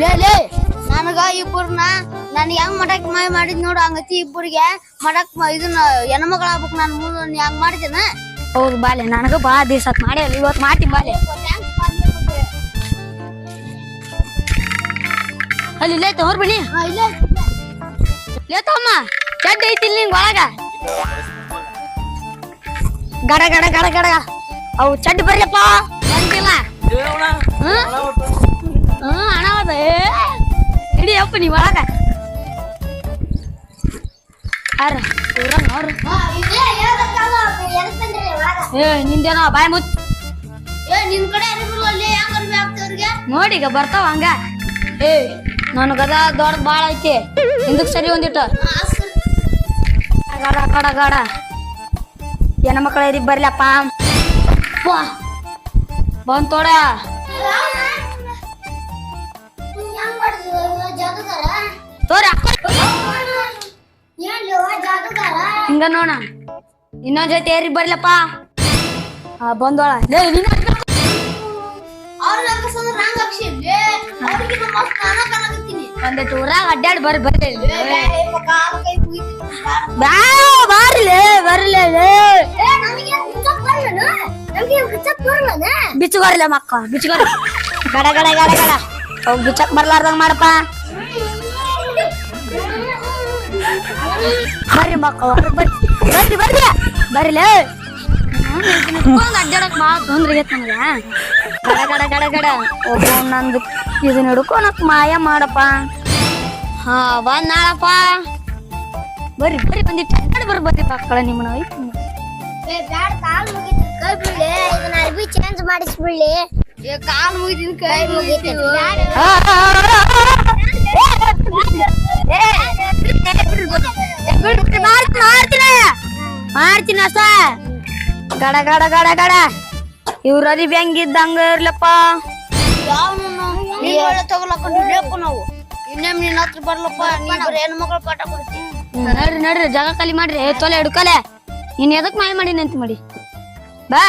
ಲೇ ಲೇ ನನಗ ಇಬ್ಬರನ್ನ ನನ್ ಹೆಂಗ್ ಮಠಕ್ ಮೈ ಮಾಡಿದ್ ನೋಡು ಹಂಗತಿ ಇಬ್ಬರಿಗೆ. ಮಡಕ್ ಇದನ್ನ ಹೆಣ್ಮಕ್ಳ ಆಗ್ಬೇಕು ನಾನು ಮುಂದೆ ಹೆಂಗ್ ಮಾಡಿದ್ದೇನ? ಹೌದು ಬಾಲೆ ನನಗ ಬಾ ದಿವಸ ಮಾಡಿ ಇವತ್ತು ಮಾಡ್ತೀನಿ ಬಾಲೆ. ಅಲ್ಲಿ ಇಲ್ಲೇ ತೋರ್ ಬನ್ನಿ. ಇಲ್ಲೇ ತಮ್ಮ ಚಡ್ಡ ಐತಿ ಇಲ್ಲಿ ನಿಂಗ್ ಒಳಗ. ಗಡ ಗಡ ಗಡ ಗಡ. ಅವು ಚಡ್ಡ ಬರ್ಲಪ್ಪ. ಹ್ಮ್? ನೀ ಒಳಗ ಅರ? ಏ ನಿಂದೇನೋ ಬಾಯ್ ಮುತ್ ನೋಡಿ ಈಗ ಬರ್ತಾವ ಹಂಗ. ಏ ನನಗದ ದೊಡ್ಡ ಬಾಳ ಐತಿ. ಹಿಂದಕ್ ಸರಿ ಒಂದಿಟ್ಟು. ಗಡ ಗಡ ಗಡ. ಏನ ಮಕ್ಕಳ ಇದಿ ಬರ್ಲಪ್ಪ. ವಾ. ಹಿಂಗ ನೋಡ. ಇನ್ನೊಂದ್ ಜೊತೆ ಏರಿ ಬರ್ಲಪ್ಪ. ಆ ಬಂದೋಳ ಲೇ ನೀನ್ ಒಂದಿಟ್ಟು ಊರಾಗ ಅಡ್ಡಾಡಿ ಬರ್ರಿ ಬರ್ರಿ ಇಲ್ಲಿ. ಕಾಲ ಕೈ ಮುಗಿತು ಬಾ ಬಾರ್ಲೆ ಬರ್ಲೆ ಲೇ ಏ ನಮಗೆ ಗುಚ್ಚಕ್ ಬರಲ್ಲ ನಮಗೆ ಗುಚ್ಚಕ್ ಬರಲ್ಲ ಬಿಚ್ಚುಗೋರ್ಲೆ ಮಕ್ಕ ಬಿಚ್ಚುಗೋರ್ ಗಡ ಗಡ ಗಡ ಗಡ. ಬಿಚ್ಚಕ್ ಬರ್ಲಾರ್ದಂಗ ಮಾಡಪ್ಪ. ಬರ್ರಿ ಮಕ್ಕ ಬರ್ರಿ ಬರ್ರಿ ಬರ್ರಿ ಅಡ್ಡಾಡಕ್ ಭಾಳ ತೊಂದ್ರೆ ಆಗೈತೆ ನನಗ ಗಡ ಗಡ ಗಡ ಗಡ ಒಬ್ಬ ನಂದು ಇದನ್ನ ಹಿಡ್ಕೊಳಕ್ ಮಾಯ ಮಾಡಪ್ಪ ಹಾ ಬಂದ್ ನಾಳಪ್ಪ ಬರ್ರಿ ಬರ್ರಿ ಬಂದಿಟ್ಟು ಅಡ್ಡಾಡಿ ಬರ್ರಿ ಬರ್ರಿ ಮಕ್ಕಳ ನಿಮ್ಮನ ಚೇಂಜ್ ಮಾಡಿಸ್ಬಿಡ್ಲಿ ಏ ಕಾಲ್ ಮುಗಿದಿನ ಕೈ ಮುಗಿತು ಗಡ ಗಡ ಗಡ ಗಡ. ಇವ್ರ ಅದಿ ಹೆಂಗಿದ್ದಂಗ ಇರ್ಲಪ್ಪ. ನಾವು. ಇನ್ನೇಮ್ ನಿನ್ನ ಹತ್ರ ಬರ್ಲಪ್ಪ ನೀ ಬರೀ ಹೆಣ್ಣು ಮಕ್ಕಳು ಪಾಠ ಕೊಡ್ತೀನಿ ನಡ್ರಿ ನಡ್ರಿ ಜಾಗ ಖಾಲಿ ಮಾಡ್ರಿ. ತೊಲೆ ಹಿಡ್ಕೊಲೆ. ನೀನ್ ಎದಕ್ ಮಾಯ ಮಾಡಿ ಅಂತ ಮಾಡಿ? ಬಾ.